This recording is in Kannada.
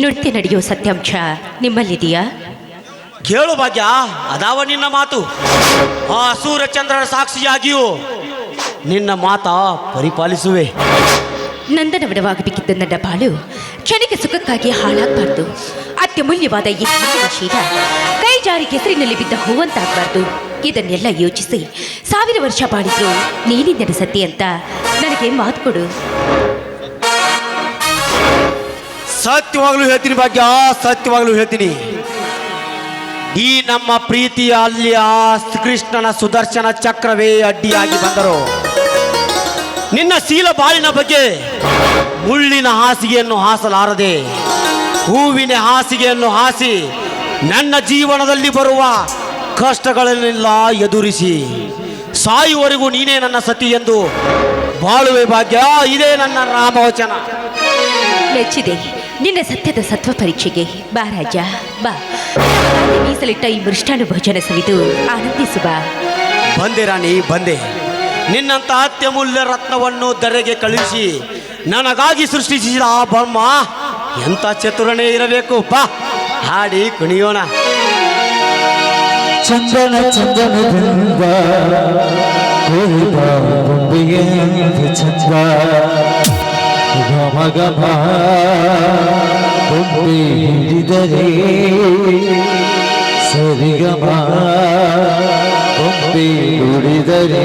ನೃತ್ಯ ನಡೆಯೋ ಸತ್ಯಾಂಶ ನಿಮ್ಮಲ್ಲಿದೆಯಾ? ಕೇಳು ಭಾಗ್ಯ ಅದಾವ ನಿನ್ನ ಮಾತು. ಆ ಸೂರ್ಯಚಂದ್ರನ ಸಾಕ್ಷಿಯಾಗಿಯೂ ನಿನ್ನ ಮಾತ ಪರಿಪಾಲಿಸುವೆ. ನಂದನ ಬಿಡವಾಗಬೇಕಿದ್ದ ನನ್ನ ಬಾಳು ಕ್ಷಣಿಕ ಸುಖಕ್ಕಾಗಿ ಹಾಳಾಗಬಾರ್ದು. ಅತ್ಯಮೂಲ್ಯವಾದ ಈ ಶೀಲ ಕೈ ಜಾರಿ ಕೆಸರಿನಲ್ಲಿ ಬಿದ್ದ ಹೂವಂತಾಗಬಾರ್ದು. ಇದನ್ನೆಲ್ಲ ಯೋಚಿಸಿ ಸಾವಿರ ವರ್ಷ ಬಾಳಿದ್ರು ನೀನಿಂದನ ಸತ್ಯ ಅಂತ ನನಗೆ ಮಾತು ಕೊಡು. ಸತ್ಯವಾಗ್ಲೂ ಹೇಳ್ತೀನಿ ಭಾಗ್ಯ ಸತ್ಯವಾಗ್ಲೂ ಹೇಳ್ತೀನಿ. ಈ ನಮ್ಮ ಪ್ರೀತಿಯ ಅಲ್ಲಿ ಆ ಕೃಷ್ಣನ ಸುದರ್ಶನ ಚಕ್ರವೇ ಅಡ್ಡಿಯಾಗಿ ಬಂದರು. ನಿನ್ನ ಶೀಲ ಬಾಳಿನ ಬಗ್ಗೆ ಮುಳ್ಳಿನ ಹಾಸಿಗೆಯನ್ನು ಹಾಸಲಾರದೆ, ಹೂವಿನ ಹಾಸಿಗೆಯನ್ನು ಹಾಸಿ, ನನ್ನ ಜೀವನದಲ್ಲಿ ಬರುವ ಕಷ್ಟಗಳನ್ನೆಲ್ಲ ಎದುರಿಸಿ, ಸಾಯುವವರೆಗೂ ನೀನೇ ನನ್ನ ಸತಿ ಎಂದು ಬಾಳುವೆ ಭಾಗ್ಯ, ಇದೇ ನನ್ನ ರಾಮವಚನ ಮೆಚ್ಚಿದೆ. ನಿನ್ನ ಸತ್ಯದ ಸತ್ವ ಪರೀಕ್ಷೆಗೆ ಬಾ ರಾಜ ಬಾ. ರಾತ್ರಿ ಮೀಸಲಿಟ್ಟ ಈ ಮೃಷ್ಟಾನು ಭೋಜನ ಸವಿದು ಆನಂದಿಸು ಬಾ. ಬಂದೆ ರಾಣಿ ಬಂದೆ. ನಿನ್ನಂತ ಅತ್ಯಮೂಲ್ಯ ರತ್ನವನ್ನು ದರೆಗೆ ಕಳುಹಿಸಿ ನನಗಾಗಿ ಸೃಷ್ಟಿಸಿದ ಆ ಬ್ರಹ್ಮ ಎಂತ ಚತುರನೇ ಇರಬೇಕು? ಬಾ ಹಾಡಿ ಕುಣಿಯೋಣ. ಚಂದನ ಚಂದನ ಚಂದ. மமகம பொம்பிதரே சரிகமா பொம்பி முடிதரே